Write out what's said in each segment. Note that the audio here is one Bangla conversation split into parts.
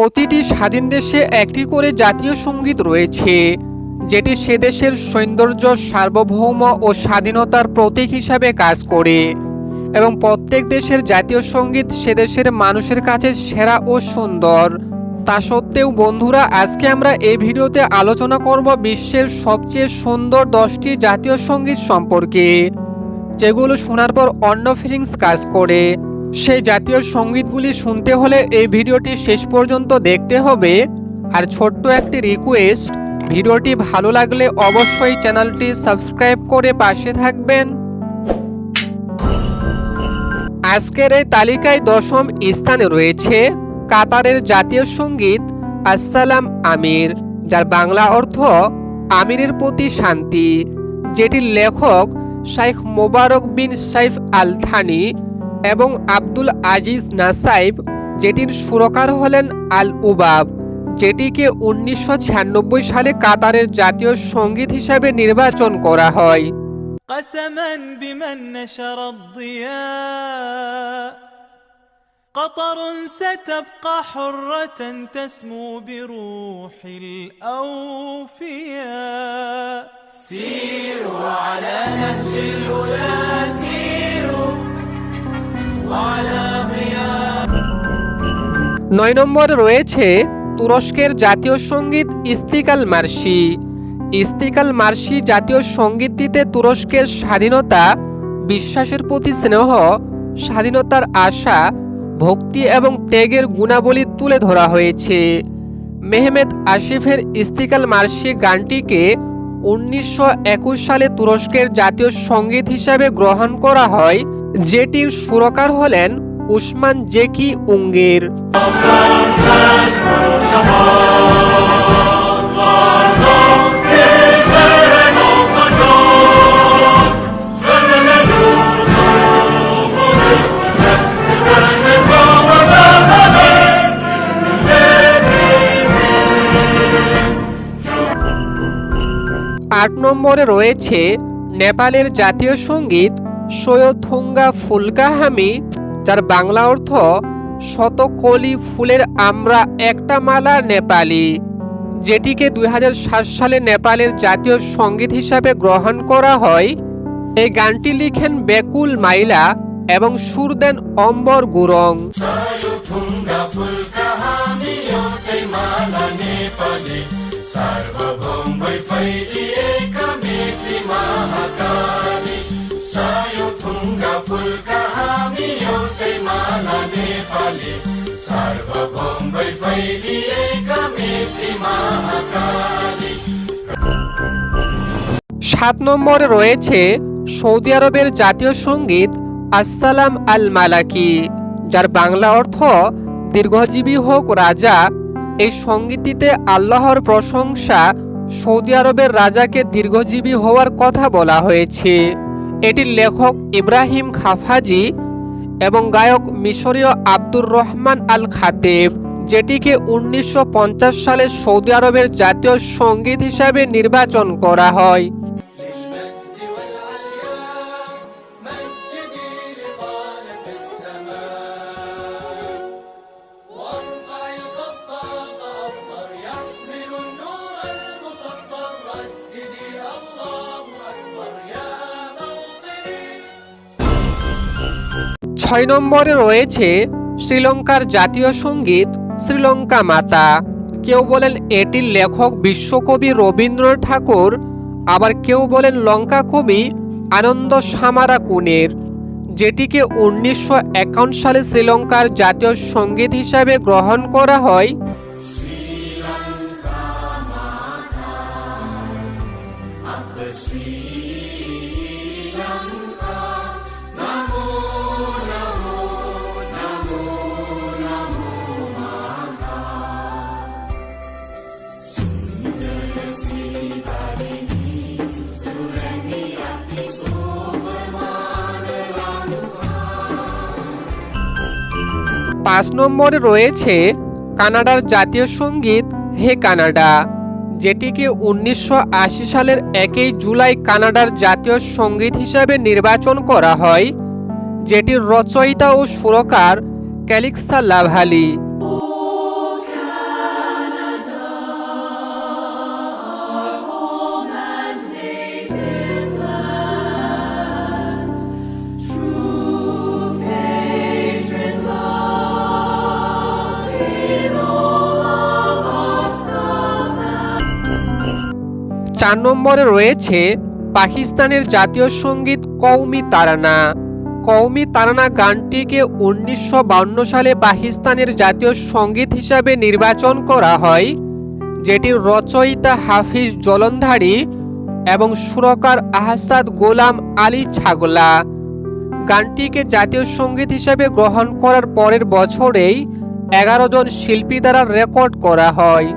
প্রতিটি স্বাধীন দেশে একটি করে জাতীয় সংগীত রয়েছে, যেটি সে দেশের সৌন্দর্য, সার্বভৌম ও স্বাধীনতার প্রতীক হিসাবে কাজ করে এবং প্রত্যেক দেশের জাতীয় সংগীত সে দেশের মানুষের কাছে সেরা ও সুন্দর। তা সত্ত্বেও বন্ধুরা, আজকে আমরা এই ভিডিওতে আলোচনা করব বিশ্বের সবচেয়ে সুন্দর দশটি জাতীয় সংগীত সম্পর্কে, যেগুলো শোনার পর অন্য ফিলিংস কাজ করে। সেই জাতীয় সঙ্গীতগুলি শুনতে হলে এই ভিডিওটি শেষ পর্যন্ত দেখতে হবে। আর ছোট্ট একটি রিকোয়েস্ট ভিডিওটি ভালো লাগলে অবশ্যই চ্যানেলটি সাবস্ক্রাইব করে পাশে থাকবেন। আজকের এই তালিকায় দশম স্থানে রয়েছে কাতারের জাতীয় সংগীত আসসালাম আমির, যার বাংলা অর্থ আমিরের প্রতি শান্তি। যেটির লেখক শাইখ মোবারক বিন সাইফ আল থানি এবং আব্দুল আজিজ নাসাইব যেটির সুরকার হলেন আল উবাব যেটিকে উনিশশো সালে কাতারের জাতীয় সঙ্গীত হিসাবে নির্বাচন করা হয় قسما بمن نشر الضياء قطر ستبقى حرة تسمو بروح الأوفياء سيروا على نهج الهدى নয় নম্বরে রয়েছে তুরস্কের জাতীয় সংগীত ইস্তিকাল মার্শি ইস্তিকাল মার্শি জাতীয় সঙ্গীতটিতে তুরস্কের স্বাধীনতা, বিশ্বাসের প্রতি স্নেহ, স্বাধীনতার আশা, ভক্তি এবং ত্যাগের গুণাবলী তুলে ধরা হয়েছে। মেহমেদ আসিফের ইস্তিকাল মার্শি গানটিকে উনিশশো একুশ সালে তুরস্কের জাতীয় সংগীত হিসাবে গ্রহণ করা হয়, যেটির সুরকার হলেন উসমান জেকি উঙ্গের। আট নম্বরে রয়েছে নেপালের জাতীয় সংগীত সৈয়দথুঙ্গা ফুলকাহামি। যার বাংলা অর্থ শতকলি ফুলের আমরা একটা মালা নেপালি, যেটিকে দুই হাজার সাত সালে নেপালের জাতীয় সংগীত হিসাবে গ্রহণ করা হয়। এই গানটি লিখেন বেকুল মাইলা এবং সুর দেন অম্বর গুরং। সার্বভৌম नेपाली सार्वभौम वै फैलिएका मेची महाकाली সাত নম্বরে রয়েছে সৌদি আরবের জাতীয় সঙ্গীত আসসালাম আল মালাকি যার বাংলা অর্থ দীর্ঘজীবী হোক রাজা এই সঙ্গীতটিতে আল্লাহর প্রশংসা সৌদি আরবের রাজাকে দীর্ঘজীবী হওয়ার কথা বলা হয়েছে এটির লেখক ইব্রাহিম খাফাজি এবং গায়ক মিশরীয় আব্দুর রহমান আল খাতেব যেটিকে উনিশশো পঞ্চাশ সালে সৌদি আরবের জাতীয় সংগীত হিসাবে নির্বাচন করা হয়। ছয় নম্বরে রয়েছে শ্রীলঙ্কার জাতীয় সংগীত শ্রীলঙ্কা মাতা। কেউ বলেন এটির লেখক বিশ্বকবি রবীন্দ্রনাথ ঠাকুর, আবার কেউ বলেন লঙ্কা কবি আনন্দ সামারা কুনের। যেটিকে উনিশশো সালে শ্রীলঙ্কার জাতীয় সংগীত হিসাবে গ্রহণ করা হয় পাঁচ নম্বরে রয়েছে কানাডার জাতীয় সংগীত হে কানাডা, যেটিকে উনিশশো আশি সালের একই জুলাই কানাডার জাতীয় সংগীত হিসাবে নির্বাচন করা হয়, যেটির রচয়িতা ও সুরকার ক্যালিক্সা লাভালি। চার নম্বরে রয়েছে পাকিস্তানের জাতীয় সংগীত কৌমি তারানা। কৌমি তারানা গানটিকে উনিশশো সালে পাকিস্তানের জাতীয় সংগীত হিসাবে নির্বাচন করা হয় যেটির রচয়িতা হাফিজ জলন্ধারী এবং সুরকার আহসাদ গোলাম আলী ছাগলা। গানটিকে জাতীয় সংগীত হিসাবে গ্রহণ করার পরের বছরেই এগারো জন শিল্পী দ্বারা রেকর্ড করা হয়।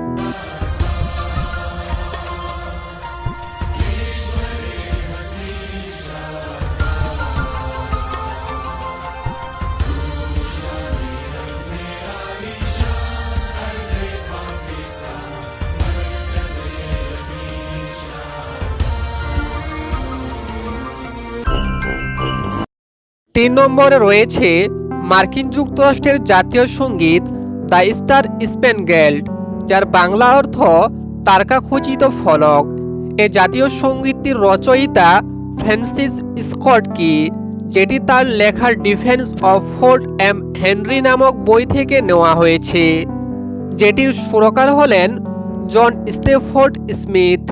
তিন নম্বরে রয়েছে মার্কিন যুক্তরাষ্ট্রের জাতীয় সংগীত দ্য স্টার স্পেনগেল্ড যার বাংলা অর্থ তারকাখচিত ফলক। এ জাতীয় সঙ্গীতটির রচয়িতা ফ্রান্সিস স্কট কি, যেটি তার লেখার defence of fort M Henry নামক বই থেকে নেওয়া হয়েছে। যেটির সুরকার হলেন জন স্টেফোর্ড স্মিথ।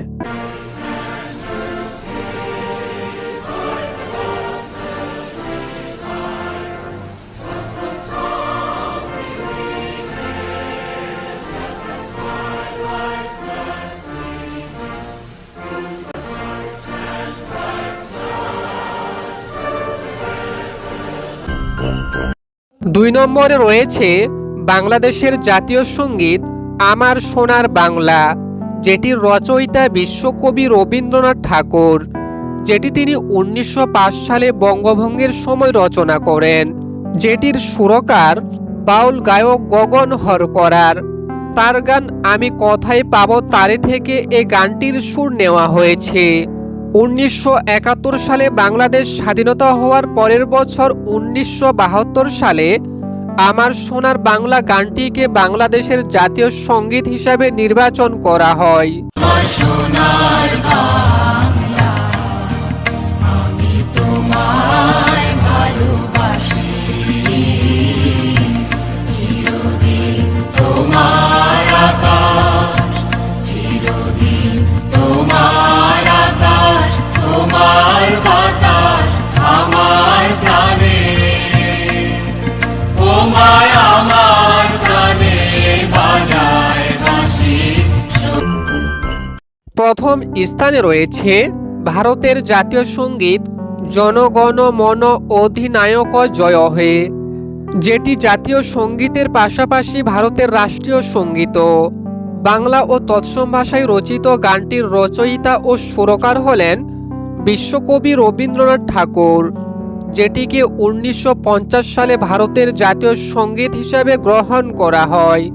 দুই নম্বরে রয়েছে বাংলাদেশের জাতীয় সংগীত আমার সোনার বাংলা যেটির রচয়িতা বিশ্বকবি রবীন্দ্রনাথ ঠাকুর, যেটি তিনি উনিশশো পাঁচ সালে বঙ্গভঙ্গের সময় রচনা করেন, যেটির সুরকার বাউল গায়ক গগন হরকরার। তার গান আমি কথায় পাবো তারে থেকে এ গানটির সুর নেওয়া হয়েছে। উনিশশো একাত্তর সালে বাংলাদেশ স্বাধীনতা হওয়ার পরের বছর উনিশশো বাহাত্তর সালে আমার সোনার বাংলা গানটিকে বাংলাদেশের জাতীয় সংগীত হিসাবে নির্বাচন করা হয়। সোনার প্রথম স্থানে রয়েছে ভারতের জাতীয় সংগীত জনগণ মন অধিনায়ক জয় হে, যেটি জাতীয় সঙ্গীতের পাশাপাশি ভারতের রাষ্ট্রীয় সংগীত। বাংলা ও তৎসম ভাষায় রচিত গানটির রচয়িতা ও সুরকার হলেন বিশ্বকবি রবীন্দ্রনাথ ঠাকুর, যেটিকে উনিশশো পঞ্চাশ সালে ভারতের জাতীয় সংগীত হিসাবে গ্রহণ করা হয়।